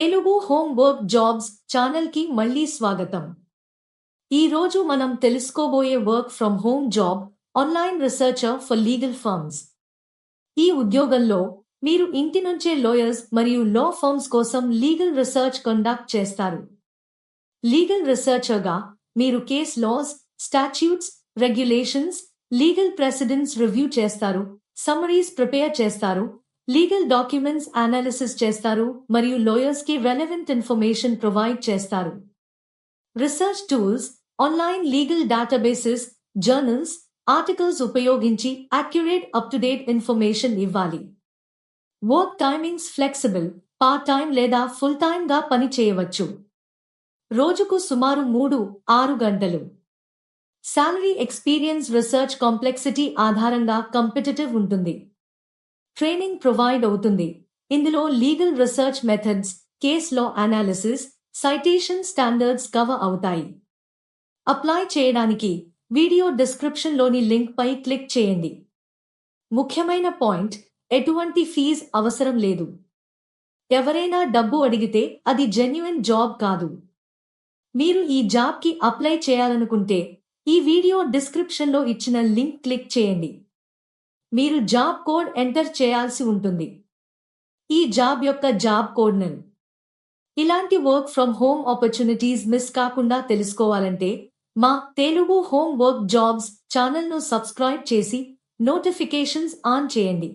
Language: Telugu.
తెలుగు హోమ్ వర్క్ జాబ్స్ ఛానల్కి మళ్ళీ స్వాగతం. ఈ రోజు మనం తెలుసుకోబోయే work from home job online researcher for legal firms. ఈ ఉద్యోగంలో మీరు ఇంటి నుంచే లాయర్స్ మరియు లా ఫర్మ్స్ కోసం లీగల్ రీసెర్చ్ కండక్ట్ చేస్తారు. లీగల్ రీసెర్చర్గా మీరు case laws statutes regulations legal precedents review చేస్తారు సమరీస్ ప్రిపేర్ చేస్తారు లీగల్ డాక్యుమెంట్స్ అనాలిసిస్ చేస్తారు మరియు లోయర్స్కి రెలవెంట్ ఇన్ఫర్మేషన్ ప్రొవైడ్ చేస్తారు. Research tools online legal databases journals articles ఉపయోగించి accurate up to date information ఇవ్వాలి. Work timings flexible part time లేదా ఫుల్ టైం గా పని చేయవచ్చు. రోజుకు సుమారు మూడు ఆరు గంటలు. శాలరీ ఎక్స్పీరియన్స్ రీసెర్చ్ కాంప్లెక్సిటీ ఆధారంగా కంపిటేటివ్ ఉంటుంది. ట్రైనింగ్ ప్రొవైడ్ అవుతుంది. ఇందులో legal research methods case law analysis citation standards cover అవుతాయి. అప్లై చేయడానికి వీడియో డిస్క్రిప్షన్లోని లింక్ పై క్లిక్ చేయండి. ముఖ్యమైన పాయింట్ ఎటువంటి ఫీజ్ అవసరం లేదు. ఎవరైనా డబ్బు అడిగితే అది జెన్యున్ జాబ్ కాదు. మీరు ఈ జాబ్కి అప్లై చేయాలనుకుంటే ఈ వీడియో డిస్క్రిప్షన్లో ఇచ్చిన లింక్ క్లిక్ చేయండి. మీరు జాబ్ కోడ్ ఎంటర్ చేయాల్సి ఉంటుంది. ఈ జాబ్ యొక్క జాబ్ కోడ్ కోడ్ను ఇలాంటి work from home opportunities miss కాకుండా తెలుసుకోవాలంటే మా తెలుగు హోమ్ వర్క్ జాబ్స్ ఛానల్ను సబ్స్క్రైబ్ చేసి నోటిఫికేషన్స్ ఆన్ చేయండి.